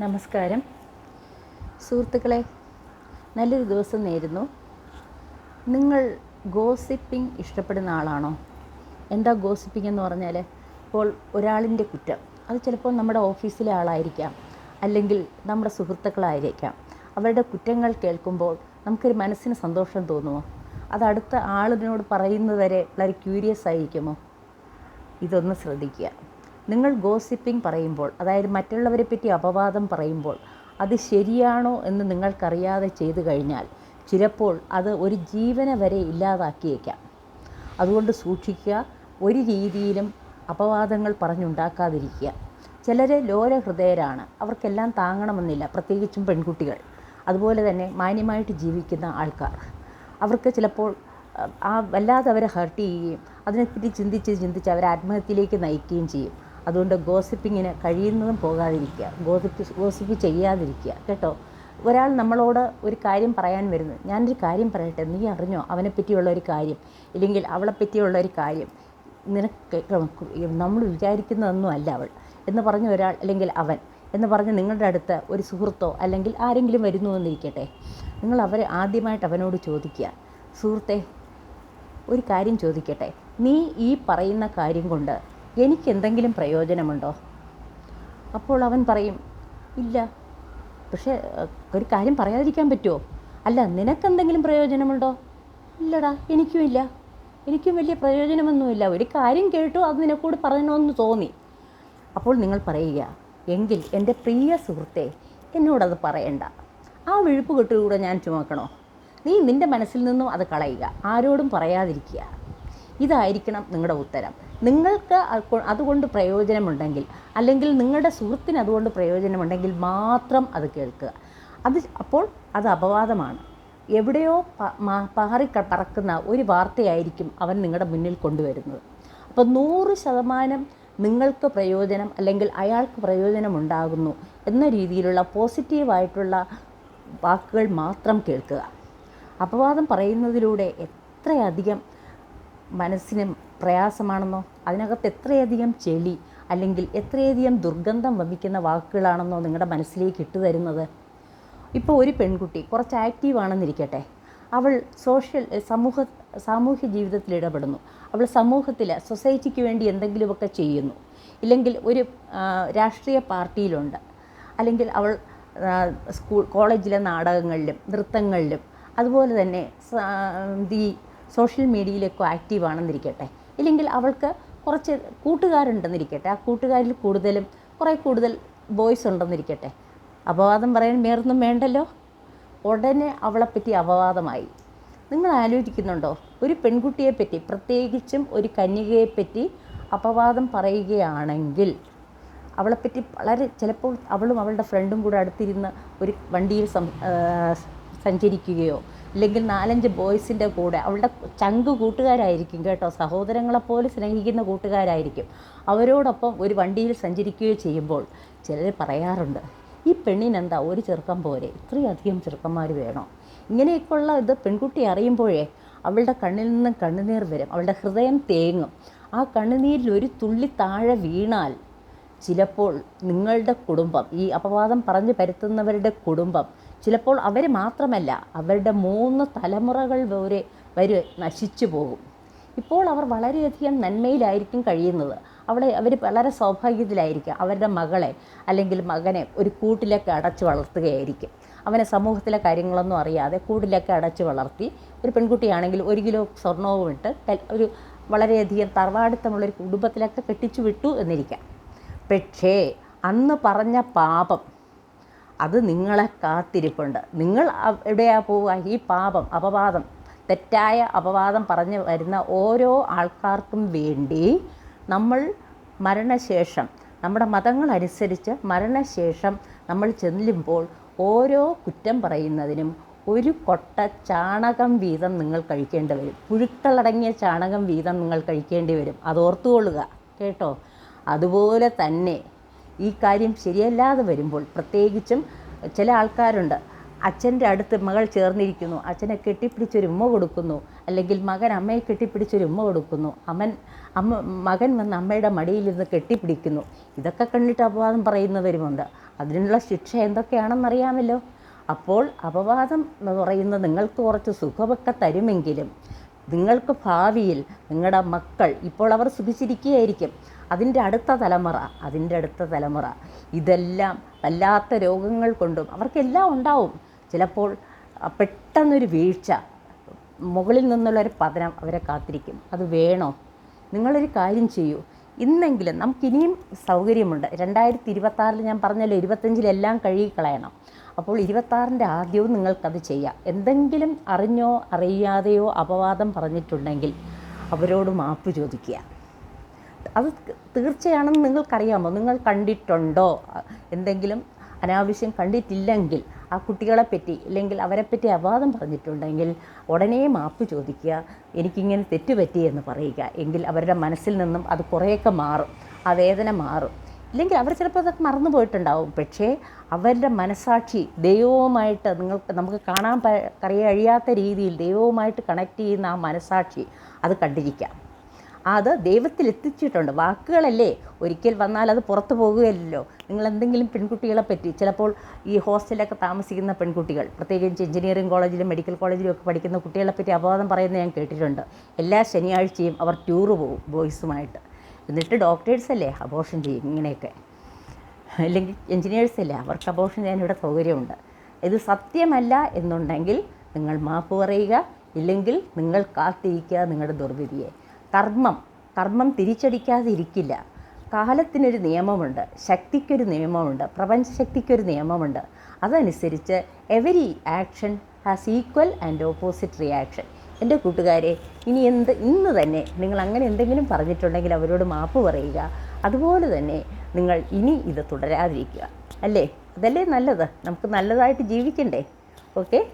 നമസ്കാരം. സുഹൃത്തുക്കളെ നല്ലൊരു ദിവസം നേരുന്നു. നിങ്ങൾ ഗോസിപ്പിംഗ് ഇഷ്ടപ്പെടുന്ന ആളാണോ? എന്താ ഗോസിപ്പിംഗ് എന്ന് പറഞ്ഞാൽ ഇപ്പോൾ ഒരാളിന്റെ കുറ്റം. അത് ചിലപ്പോൾ നമ്മുടെ ഓഫീസിലെ ആളായിരിക്കാം. അല്ലെങ്കിൽ നമ്മുടെ സുഹൃത്തുക്കളായിരിക്കാം. അവരുടെ കുറ്റങ്ങൾ കേൾക്കുമ്പോൾ നമുക്കൊരു മനസ്സിന് സന്തോഷം തോന്നുമോ? അത് അടുത്ത ആളിനോട് പറയുന്നത് വരെ വളരെ ക്യൂരിയസ് ആയിരിക്കുമോ? ഇതൊന്ന് ശ്രദ്ധിക്കുക. നിങ്ങൾ ഗോസിപ്പിംഗ് പറയുമ്പോൾ അതായത് മറ്റുള്ളവരെ പറ്റി അപവാദം പറയുമ്പോൾ അത് ശരിയാണോ എന്ന് നിങ്ങൾക്കറിയാതെ ചെയ്തു കഴിഞ്ഞാൽ ചിലപ്പോൾ അത് ഒരു ജീവനെ വരെ ഇല്ലാതാക്കിയേക്കാം. അതുകൊണ്ട് സൂക്ഷിക്കുക ഒരു രീതിയിലും അപവാദങ്ങൾ പറഞ്ഞുണ്ടാക്കാതിരിക്കുക. ചിലർ ലോലഹൃദയരാണ് അവർക്കെല്ലാം താങ്ങണമെന്നില്ല പ്രത്യേകിച്ചും പെൺകുട്ടികൾ. അതുപോലെ തന്നെ മാന്യമായിട്ട് ജീവിക്കുന്ന ആൾക്കാർ. അവർക്ക് ചിലപ്പോൾ ആ വല്ലാതെ അവരെ ഹർട്ട് ചെയ്യുകയും അതിനെപ്പറ്റി ചിന്തിച്ച് ചിന്തിച്ച് അവരെ ആത്മഹത്യയിലേക്ക് നയിക്കുകയും ചെയ്യും. അതുകൊണ്ട് ഗോസിപ്പിങ്ങിന് കഴിയുന്നതും പോകാതിരിക്കുക. ഗോസിപ്പ് ഗോസിപ്പ് ചെയ്യാതിരിക്കുക. കേട്ടോ? ഒരാൾ നമ്മളോട് ഒരു കാര്യം പറയാൻ വരുന്നു. ഞാനൊരു കാര്യം പറയട്ടെ? നീ അറിഞ്ഞോ? അവനെ പറ്റിയുള്ള ഒരു കാര്യം. ഇല്ലെങ്കിൽ അവളെ പറ്റിയുള്ള ഒരു കാര്യം. നിനക്ക് നമ്മൾ വിചാരിക്കുന്നതൊന്നും അല്ല അവൾ. എന്ന് പറഞ്ഞ ഒരാൾ അല്ലെങ്കിൽ അവൻ. എന്ന് പറഞ്ഞ് നിങ്ങളുടെ അടുത്ത് ഒരു സുഹൃത്തോ അല്ലെങ്കിൽ ആരെങ്കിലും വരുന്നു എന്നിരിക്കട്ടെ. നിങ്ങൾ അവരെ ആദ്യമായിട്ട് അവനോട് ചോദിക്കുക. സുഹൃത്തെ ഒരു കാര്യം ചോദിക്കട്ടെ. നീ ഈ പറയുന്ന കാര്യം കൊണ്ട് എനിക്ക് എന്തെങ്കിലും പ്രയോജനമുണ്ടോ? അപ്പോൾ അവൻ പറയും ഇല്ല പക്ഷേ ഒരു കാര്യം പറയാതിരിക്കാൻ പറ്റുമോ അല്ല നിനക്കെന്തെങ്കിലും പ്രയോജനമുണ്ടോ? ഇല്ലടാ എനിക്കും ഇല്ല. എനിക്കും വലിയ പ്രയോജനമൊന്നുമില്ല. ഒരു കാര്യം കേട്ടു അത് നിനക്കൂട് പറയണമെന്ന് തോന്നി. അപ്പോൾ നിങ്ങൾ പറയുക എങ്കിൽ എന്റെ പ്രിയ സുഹൃത്തെ എന്നോടത് പറയണ്ട. ആ വിഴുപ്പ് കെട്ടുകൂടെ ഞാൻ ചുമക്കണോ? നീ നിന്റെ മനസ്സിൽ നിന്നും അത് കളയുക. ആരോടും പറയാതിരിക്കുക. ഇതായിരിക്കണം നിങ്ങളുടെ ഉത്തരം. നിങ്ങൾക്ക് അത് അതുകൊണ്ട് പ്രയോജനമുണ്ടെങ്കിൽ അല്ലെങ്കിൽ നിങ്ങളുടെ സുഹൃത്തിന് അതുകൊണ്ട് പ്രയോജനമുണ്ടെങ്കിൽ മാത്രം അത് കേൾക്കുക. അത് അപ്പോൾ അത് അപവാദമാണ്. എവിടെയോ പാറി പറക്കുന്ന ഒരു വാർത്തയായിരിക്കും അവൻ നിങ്ങളുടെ മുന്നിൽ കൊണ്ടുവരുന്നത്. അപ്പോൾ നൂറ് ശതമാനം നിങ്ങൾക്ക് പ്രയോജനം അല്ലെങ്കിൽ അയാൾക്ക് പ്രയോജനമുണ്ടാകുന്നു എന്ന രീതിയിലുള്ള പോസിറ്റീവായിട്ടുള്ള വാക്കുകൾ മാത്രം കേൾക്കുക. അപവാദം പറയുന്നതിലൂടെ എത്രയധികം മനസ്സിന് പ്രയാസമാണെന്നോ അതിനകത്ത് എത്രയധികം ചെളി അല്ലെങ്കിൽ എത്രയധികം ദുർഗന്ധം വമിക്കുന്ന വാക്കുകളാണെന്നോ നിങ്ങളുടെ മനസ്സിലേക്ക് ഇട്ടുതരുന്നത് ഇപ്പോൾ ഒരു പെൺകുട്ടി കുറച്ച് ആക്റ്റീവ് ആണെന്നിരിക്കട്ടെ. അവൾ സോഷ്യൽ സമൂഹ സാമൂഹ്യ ജീവിതത്തിൽ ഇടപെടുന്നു. അവൾ സമൂഹത്തിൽ സൊസൈറ്റിക്ക് വേണ്ടി എന്തെങ്കിലുമൊക്കെ ചെയ്യുന്നു. ഇല്ലെങ്കിൽ ഒരു രാഷ്ട്രീയ പാർട്ടിയിലുണ്ട്. അല്ലെങ്കിൽ അവൾ സ്കൂൾ കോളേജിലെ നാടകങ്ങളിലും നൃത്തങ്ങളിലും അതുപോലെ തന്നെ ദി സോഷ്യൽ മീഡിയയിലൊക്കെ ആക്റ്റീവ് ആണെന്നിരിക്കട്ടെ ഇല്ലെങ്കിൽ അവൾക്ക് കുറച്ച് കൂട്ടുകാരുണ്ടെന്നിരിക്കട്ടെ. ആ കൂട്ടുകാരിൽ കൂടുതലും കുറേ കൂടുതൽ ബോയ്സ് ഉണ്ടെന്നിരിക്കട്ടെ. അപവാദം പറയാൻ വേറൊന്നും വേണ്ടല്ലോ? ഉടനെ അവളെപ്പറ്റി അപവാദമായി. നിങ്ങൾ ആലോചിക്കുന്നുണ്ടോ? ഒരു പെൺകുട്ടിയെപ്പറ്റി പ്രത്യേകിച്ചും ഒരു കന്യകയെപ്പറ്റി അപവാദം പറയുകയാണെങ്കിൽ അവളെപ്പറ്റി വളരെ ചിലപ്പോൾ അവളും അവളുടെ ഫ്രണ്ടും കൂടെ അടുത്തിരുന്ന് ഒരു വണ്ടിയിൽ സഞ്ചരിക്കുകയോ അല്ലെങ്കിൽ നാലഞ്ച് ബോയ്സിന്റെ കൂടെ അവളുടെ ചങ്ക് കൂട്ടുകാരായിരിക്കും കേട്ടോ. സഹോദരങ്ങളെപ്പോലെ സ്നേഹിക്കുന്ന കൂട്ടുകാരായിരിക്കും. അവരോടൊപ്പം ഒരു വണ്ടിയിൽ സഞ്ചരിക്കുകയോ ചെയ്യുമ്പോൾ ചിലർ പറയാറുണ്ട് ഈ പെണ്ണിനെന്താ ഒരു ചെറുക്കം പോരെ ഇത്രയധികം ചെറുക്കന്മാർ വേണോ? ഇങ്ങനെയൊക്കെയുള്ള ഇത് പെൺകുട്ടി അറിയുമ്പോഴേ അവളുടെ കണ്ണിൽ നിന്നും കണ്ണുനീർ വരും. അവളുടെ ഹൃദയം തേങ്ങും. ആ കണ്ണുനീരിൽ ഒരു തുള്ളി താഴെ വീണാൽ ചിലപ്പോൾ നിങ്ങളുടെ കുടുംബം ഈ അപവാദം പറഞ്ഞു പരത്തുന്നവരുടെ കുടുംബം ചിലപ്പോൾ അവർ മാത്രമല്ല അവരുടെ മൂന്ന് തലമുറകൾ വരെ വരെ നശിച്ചു പോകും. ഇപ്പോൾ അവർ വളരെയധികം നന്മയിലായിരിക്കും കഴിയുന്നത്. അവിടെ അവർ വളരെ സൗഭാഗ്യത്തിലായിരിക്കും. അവരുടെ മകളെ അല്ലെങ്കിൽ മകനെ ഒരു കൂട്ടിലൊക്കെ അടച്ചു വളർത്തുകയായിരിക്കും. അവനെ സമൂഹത്തിലെ കാര്യങ്ങളൊന്നും അറിയാതെ കൂടിലൊക്കെ അടച്ചു വളർത്തി ഒരു പെൺകുട്ടിയാണെങ്കിൽ ഒരു കിലോ സ്വർണവും ഇട്ട് ഒരു വളരെയധികം തറവാടിത്തമുള്ളൊരു കുടുംബത്തിലൊക്കെ കെട്ടിച്ചു വിട്ടു എന്നിരിക്കാം. പക്ഷേ അന്ന് പറഞ്ഞ പാപം അത് നിങ്ങളെ കാത്തിരിപ്പുണ്ട്. നിങ്ങൾ എവിടെയാ പോവുക? ഈ പാപം അപവാദം തെറ്റായ അപവാദം പറഞ്ഞു വരുന്ന ഓരോ ആൾക്കാർക്കും വേണ്ടി നമ്മൾ മരണശേഷം നമ്മുടെ മതങ്ങളനുസരിച്ച് മരണശേഷം നമ്മൾ ചെല്ലുമ്പോൾ ഓരോ കുറ്റം പറയുന്നതിനും ഒരു കൊട്ട ചാണകം വീതം നിങ്ങൾ കഴിക്കേണ്ടി വരും. പുഴുക്കളടങ്ങിയ ചാണകം വീതം നിങ്ങൾ കഴിക്കേണ്ടി വരും. അത് ഓർത്തുകൊള്ളുക കേട്ടോ? അതുപോലെ തന്നെ ഈ കാര്യം ശരിയല്ലാതെ വരുമ്പോൾ പ്രത്യേകിച്ചും ചില ആൾക്കാരുണ്ട്. അച്ഛന്റെ അടുത്ത് മകൾ ചേർന്നിരിക്കുന്നു. അച്ഛനെ കെട്ടിപ്പിടിച്ചൊരു ഉമ്മ കൊടുക്കുന്നു. അല്ലെങ്കിൽ മകൻ അമ്മയെ കെട്ടിപ്പിടിച്ചൊരു ഉമ്മ കൊടുക്കുന്നു. അമ്മൻ അമ്മ മകൻ വന്ന് അമ്മയുടെ മടിയിൽ നിന്ന് കെട്ടിപ്പിടിക്കുന്നു. ഇതൊക്കെ കണ്ടിട്ട് അപവാദം പറയുന്നവരുമുണ്ട്. അതിനുള്ള ശിക്ഷ എന്തൊക്കെയാണെന്നറിയാമല്ലോ? അപ്പോൾ അപവാദം എന്ന് പറയുന്നത് നിങ്ങൾക്ക് കുറച്ച് സുഖമൊക്കെ തരുമെങ്കിലും നിങ്ങൾക്ക് ഭാവിയിൽ നിങ്ങളുടെ മക്കൾ ഇപ്പോൾ അവർ സുഖിച്ചിരിക്കുകയായിരിക്കും. അതിന്റെ അടുത്ത തലമുറ അതിന്റെ അടുത്ത തലമുറ. ഇതെല്ലാം വല്ലാത്ത രോഗങ്ങൾ കൊണ്ടും അവർക്കെല്ലാം ഉണ്ടാവും. ചിലപ്പോൾ പെട്ടെന്നൊരു വീഴ്ച മുകളിൽ നിന്നുള്ളൊരു പതനം അവരെ കാത്തിരിക്കും. അത് വേണോ? നിങ്ങളൊരു കാര്യം ചെയ്യൂ. ഇന്നെങ്കിലും നമുക്കിനിയും സൗകര്യമുണ്ട്. രണ്ടായിരത്തി ഇരുപത്താറിൽ ഞാൻ പറഞ്ഞല്ലോ ഇരുപത്തഞ്ചിലെല്ലാം കഴുകിക്കളയണം. അപ്പോൾ ഇരുപത്താറിന്റെ ആദ്യവും നിങ്ങൾക്കത് ചെയ്യാം. എന്തെങ്കിലും അറിഞ്ഞോ അറിയാതെയോ അപവാദം പറഞ്ഞിട്ടുണ്ടെങ്കിൽ അവരോട് മാപ്പ് ചോദിക്കുക. അത് തീർച്ചയാണെന്ന് നിങ്ങൾക്കറിയാമോ? നിങ്ങൾ കണ്ടിട്ടുണ്ടോ? എന്തെങ്കിലും അനാവശ്യം കണ്ടിട്ടില്ലെങ്കിൽ ആ കുട്ടികളെപ്പറ്റി ഇല്ലെങ്കിൽ അവരെപ്പറ്റി അവരെ പറ്റി അപവാദം പറഞ്ഞിട്ടുണ്ടെങ്കിൽ ഉടനെ മാപ്പ് ചോദിക്കുക എനിക്കിങ്ങനെ തെറ്റുപറ്റി എന്ന് പറയുക. എങ്കിൽ അവരുടെ മനസ്സിൽ നിന്നും അത് കുറേയൊക്കെ മാറും ആ വേദന മാറും. ഇല്ലെങ്കിൽ അവർ ചിലപ്പോൾ അതൊക്കെ മറന്നു പോയിട്ടുണ്ടാവും. പക്ഷേ അവരുടെ മനസാക്ഷി ദൈവവുമായിട്ട് നിങ്ങൾക്ക് നമുക്ക് കാണാൻ കഴിയാത്ത രീതിയിൽ ദൈവവുമായിട്ട് കണക്ട് ചെയ്യുന്ന ആ മനസാക്ഷി അത് കണ്ടിരിക്കാം. അത് ദൈവത്തിൽ എത്തിച്ചിട്ടുണ്ട് വാക്കുകളല്ലേ? ഒരിക്കൽ വന്നാൽ അത് പുറത്തു പോകുകയല്ലോ നിങ്ങൾ എന്തെങ്കിലും പെൺകുട്ടികളെ പറ്റി ചിലപ്പോൾ ഈ ഹോസ്റ്റലിലൊക്കെ താമസിക്കുന്ന പെൺകുട്ടികൾ പ്രത്യേകിച്ച് എഞ്ചിനീയറിംഗ് കോളേജിലും മെഡിക്കൽ കോളേജിലും ഒക്കെ പഠിക്കുന്ന കുട്ടികളെ പറ്റി അപവാദം പറയുന്നത് ഞാൻ കേട്ടിട്ടുണ്ട്. എല്ലാ ശനിയാഴ്ചയും അവർ ടൂറ് പോകും ബോയ്സുമായിട്ട്. എന്നിട്ട് ഡോക്ടേഴ്സ് അല്ലേ അബോഷൻ ചെയ്യും ഇങ്ങനെയൊക്കെ. അല്ലെങ്കിൽ എഞ്ചിനീയേഴ്സ് അല്ലേ അവർക്ക് അബോഷൻ ചെയ്യാൻ ഇവിടെ സൗകര്യമുണ്ട്. ഇത് സത്യമല്ല എന്നുണ്ടെങ്കിൽ നിങ്ങൾ മാപ്പ് പറയുക ഇല്ലെങ്കിൽ നിങ്ങൾ കാത്തിരിക്കുക നിങ്ങളുടെ ദുർവിധിയെ. കർമ്മം കർമ്മം തിരിച്ചടിക്കാതിരിക്കില്ല കാലത്തിനൊരു നിയമമുണ്ട് ശക്തിക്കൊരു നിയമമുണ്ട് പ്രപഞ്ചശക്തിക്കൊരു നിയമമുണ്ട്. അതനുസരിച്ച് every action has equal and opposite reaction എന്റെ കൂട്ടുകാരെ ഇനി എന്ത് ഇന്ന് തന്നെ നിങ്ങൾ അങ്ങനെ എന്തെങ്കിലും പറഞ്ഞിട്ടുണ്ടെങ്കിൽ അവരോട് മാപ്പ് പറയുക. അതുപോലെ തന്നെ നിങ്ങൾ ഇനി ഇത് തുടരാതിരിക്കുക. അല്ലേ? അതല്ലേ നല്ലത്? നമുക്ക് നല്ലതായിട്ട് ജീവിക്കണ്ടേ? ഓക്കെ